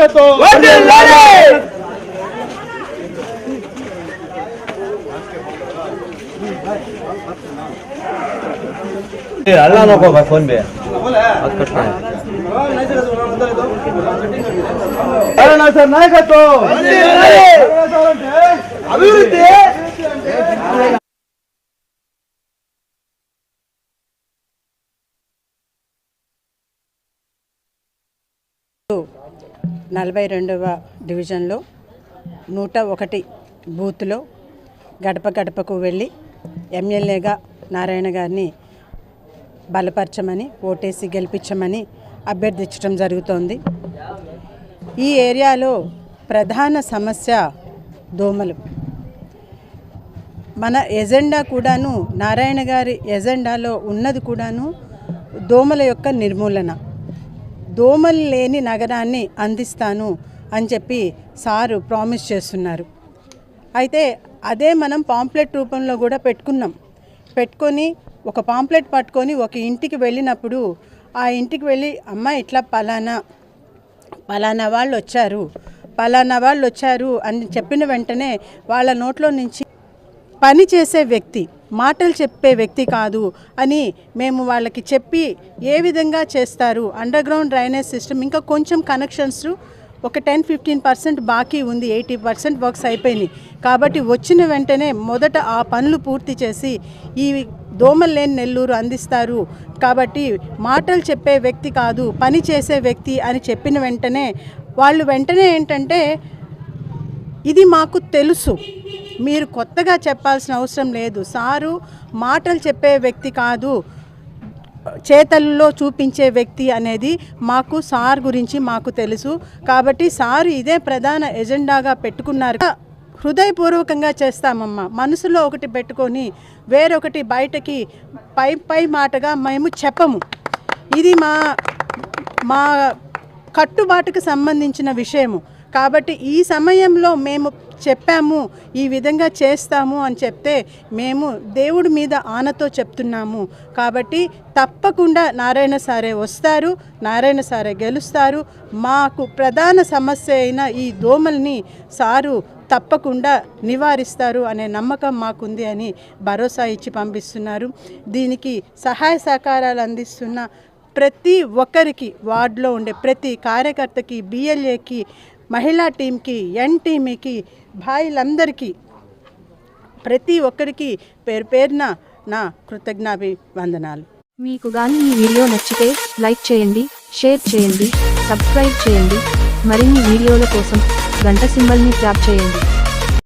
నాయకత్వం अल्लाह नको भाई फोन पे అరుణ సార్ నాయకత్వం అభివృద్ధి నలభై రెండవ డివిజన్లో నూట ఒకటి బూత్లో గడప గడపకు వెళ్ళి ఎమ్మెల్యేగా నారాయణ గారిని బలపరచమని ఓటేసి గెలిపించమని అభ్యర్థించడం జరుగుతోంది. ఈ ఏరియాలో ప్రధాన సమస్య దోమలు. మన ఎజెండా కూడాను నారాయణ గారి ఎజెండాలో ఉన్నది కూడాను దోమల యొక్క నిర్మూలన. దోమలు లేని నగరాన్ని అందిస్తాను అని చెప్పి సారు ప్రామిస్ చేస్తున్నారు. అయితే అదే మనం పాంప్లెట్ రూపంలో కూడా పెట్టుకున్నాం. పెట్టుకొని ఒక పాంప్లెట్ పట్టుకొని ఒక ఇంటికి వెళ్ళినప్పుడు ఆ ఇంటికి వెళ్ళి అమ్మ ఇట్లా పలానా పలానా వాళ్ళు వచ్చారు పలానా వాళ్ళు వచ్చారు అని చెప్పిన వెంటనే వాళ్ళ నోట్లో నుంచి పని చేసే వ్యక్తి మాటలు చెప్పే వ్యక్తి కాదు అని మేము వాళ్ళకి చెప్పి ఏ విధంగా చేస్తారు? అండర్ గ్రౌండ్ డ్రైనేజ్ సిస్టమ్ ఇంకా కొంచెం కనెక్షన్స్ ఒక టెన్ ఫిఫ్టీన్ పర్సెంట్ బాకీ ఉంది ఎయిటీ పర్సెంట్ వర్క్స్ అయిపోయినాయి కాబట్టి వచ్చిన వెంటనే మొదట ఆ పనులు పూర్తి చేసి ఈ దోమలు లేని నెల్లూరు అందిస్తారు. కాబట్టి మాటలు చెప్పే వ్యక్తి కాదు పని చేసే వ్యక్తి అని చెప్పిన వెంటనే వాళ్ళు వెంటనే ఏంటంటే ఇది మాకు తెలుసు. మీరు కొత్తగా చెప్పాల్సిన అవసరం లేదు. సారు మాటలు చెప్పే వ్యక్తి కాదు. చేతల్లో చూపించే వ్యక్తి అనేది మాకు సార్ గురించి మాకు తెలుసు. కాబట్టి సార్ ఇదే ప్రధాన ఎజెండాగా పెట్టుకున్నారు. హృదయపూర్వకంగా చేస్తామమ్మా. మనసులో ఒకటి పెట్టుకొని వేరొకటి బయటకి పై పై మాటగా మేము చెప్పము. ఇది మా మా కట్టుబాటుకు సంబంధించిన విషయము. కాబట్టి ఈ సమయంలో మేము చెప్పాము ఈ విధంగా చేస్తాము అని చెప్తే మేము దేవుడి మీద ఆనతో చెప్తున్నాము. కాబట్టి తప్పకుండా నారాయణ సారే వస్తారు నారాయణ సారే గెలుస్తారు. మాకు ప్రధాన సమస్య అయిన ఈ దోమల్ని సారు తప్పకుండా నివారిస్తారు అనే నమ్మకం మాకుంది అని భరోసా ఇచ్చి పంపిస్తున్నారు. దీనికి సహాయ సహకారాలు అందిస్తున్న ప్రతి ఒక్కరికి వార్డులో ఉండే ప్రతి కార్యకర్తకి బిఎల్ఏకి మహిళా టీంకి ఎన్ టీమ్కి భాయిలందరికీ ప్రతి ఒక్కరికి పేరు పేరున నా కృతజ్ఞాభివందనాలు. మీకు గాని ఈ వీడియో నచ్చితే లైక్ చేయండి షేర్ చేయండి సబ్స్క్రైబ్ చేయండి. మరిన్ని వీడియోల కోసం గంట సింబల్ని ట్యాప్ చేయండి.